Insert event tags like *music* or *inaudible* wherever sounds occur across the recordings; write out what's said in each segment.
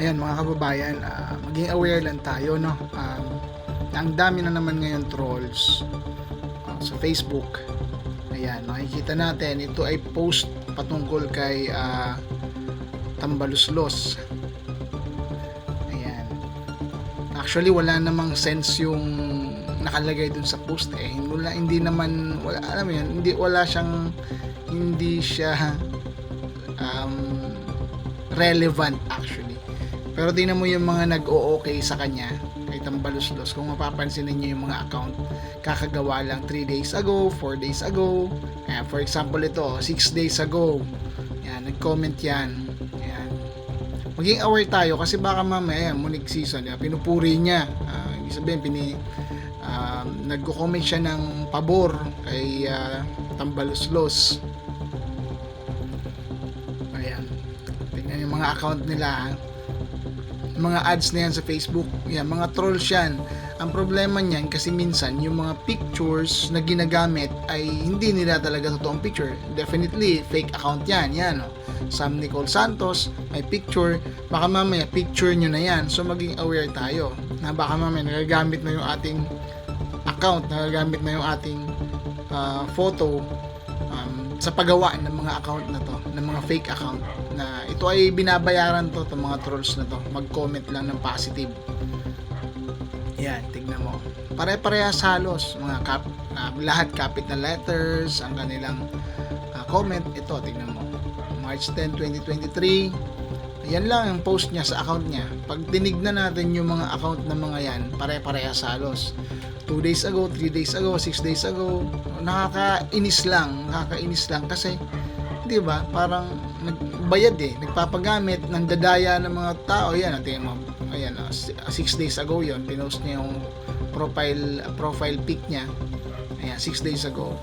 Ayan mga kababayan, ah, maging aware lang tayo no. Um, ang dami na naman ngayon trolls ah, sa Facebook. Ayan, makikita natin ito ay post patungkol kay ah, Tambaluslos. Ayan. Actually wala namang sense yung nakalagay dun sa post eh. Wala, hindi naman wala alam mo yun, hindi wala siyang hindi siya um, relevant actually. Pero tingnan mo yung mga nag-o-okay sa kanya kay Tambaluslos. Kung mapapansin ninyo yung mga account, kakagawa lang 3 days ago, 4 days ago. Ayan, for example ito, 6 days ago. Yan, nag-comment yan. Ayan. Maging aware tayo kasi baka mamaya, munig season, yan, pinupuri niya. Ah, ibig sabihin, pini, um, nagko-comment siya ng pabor kay ah, Tambaluslos. Ayan. Tingnan yung mga account nila. ah. Mga ads na yan sa Facebook. Yan, mga trolls yan. Ang problema niyan kasi minsan yung mga pictures na ginagamit ay hindi nila talaga totoong picture. Definitely fake account yan. Yan, oh. Sam Nicole Santos, may picture. Baka mamaya picture nyo na yan. So maging aware tayo na baka mamaya nagagamit na yung ating account, nagagamit na yung ating ah, photo um, sa paggawa ng mga account na to, ng mga fake account na ito ay binabayaran to ng mga trolls na to. Mag-comment lang ng positive. Yan, tignan mo. Pare-parehas halos mga kap, ah, lahat kapit na letters, ang kanilang ah, comment. Ito, tignan mo. March 10, 2023. Yan lang ang post niya sa account niya. Pag tinignan natin yung mga account ng mga yan, pare-parehas halos. 2 days ago, 3 days ago, 6 days ago, nakakainis lang, nakakainis lang kasi 'di ba? Parang nagbayad eh, nagpapagamit ng dadaya ng mga tao. Yan, natin mo. Ayan, 6 days ago 'yon, pinost niya yung profile profile pic niya. Ayan, 6 days ago.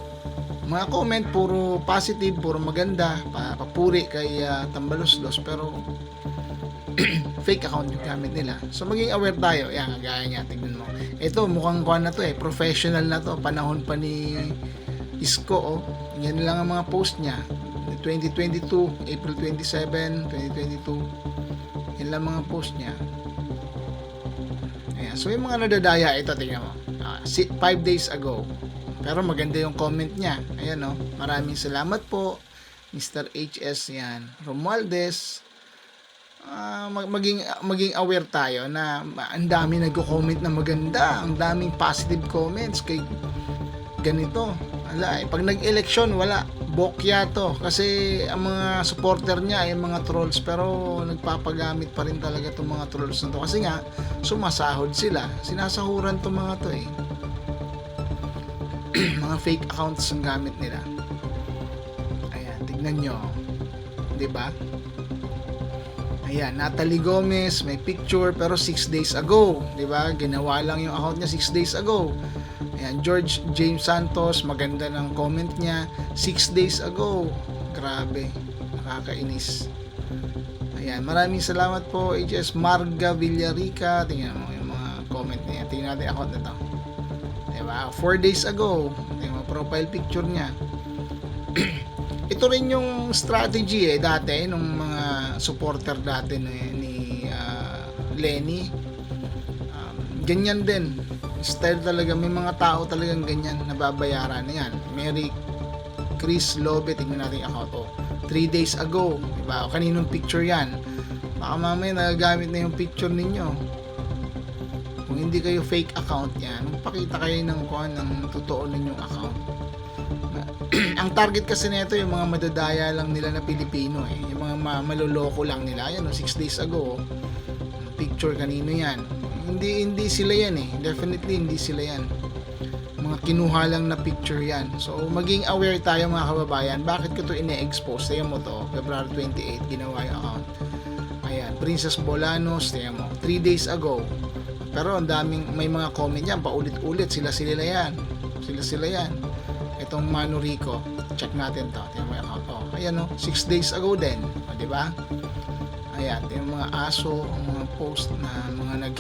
Mga comment puro positive, puro maganda, pa- papuri kay ah, Tambaluslos pero *clears throat* fake account yung gamit nila. So maging aware tayo. Yan, gaya niya, tingnan mo. Ito, mukhang kuha na to eh. Professional na to. Panahon pa ni Isko, oh. Yan lang ang mga post niya. 2022, April 27, 2022. Yan lang mga post niya. Ayan. So yung mga nadadaya, ito, tingnan mo. 5 days ago. Pero maganda yung comment niya. Ayan, oh. Maraming salamat po. Mr. HS yan. Romualdez, ah, mag- maging maging aware tayo na ang dami nagko-comment na maganda, ang daming positive comments kay ganito. Wala, eh, pag nag-election wala. Bokya to. Kasi ang mga supporter niya ay mga trolls. Pero nagpapagamit pa rin talaga itong mga trolls na to. Kasi nga sumasahod sila. Sinasahuran to mga to eh. *clears throat* Mga fake accounts ang gamit nila. Ayan tignan nyo. Ba Ayan, Natalie Gomez, may picture pero 6 days ago, 'di ba? Ginawa lang yung account niya 6 days ago. Ayan, George James Santos, maganda ng comment niya 6 days ago. Grabe, nakakainis. Ayan, maraming salamat po HS Marga Villarica. Tingnan mo yung mga comment niya. Tingnan natin account na to. 'Di ba? 4 days ago, yung profile picture niya ito rin yung strategy eh dati nung mga supporter dati ni, ni ah, Lenny. Um, ganyan din. Style talaga may mga tao talagang ganyan nababayaran. Yan Mary Chris Lobe tingnan natin account. Oh 3 days ago diba kaninong picture yan? Baka mamaya nagagamit na yung picture ninyo. Kung hindi kayo fake account yan magpakita kayo ng ng totoo ninyong account ang target kasi nito yung mga madadaya lang nila na Pilipino eh. Yung mga ma- maloloko lang nila. Yan, 6 days ago. Picture kanino yan. Hindi hindi sila yan eh. Definitely hindi sila yan. Mga kinuha lang na picture yan. So, maging aware tayo mga kababayan. Bakit ko to ine-expose? Tingnan mo to. February 28, ginawa yung account. Ayan, Princess Bolanos, tingnan mo. 3 days ago. Pero ang daming, may mga comment yan. Paulit-ulit. Sila-sila yan. Sila-sila yan itong Manu Rico. Check natin to. Tingnan mo yung account. Oh, ayan o. 6 days ago din. O, di ba? Ayan. Yung mga aso, mga post na mga nag...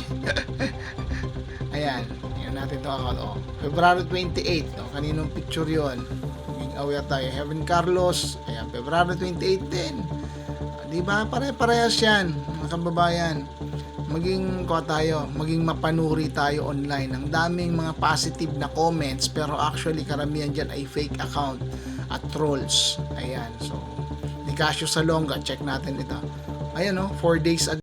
*laughs* ayan. Tingnan natin to account. Oh, February 28. Oh, kaninong picture yon aware tayo. Heaven Carlos. Ayan. February 28 din. Di ba? Pare-parehas yan, mga kababayan. Maging ko tayo, maging mapanuri tayo online. Ang daming mga positive na comments pero actually karamihan dyan ay fake account at trolls. Ayan. So, ni Casio Salonga, check natin ito. Ayan oh, 4 days ago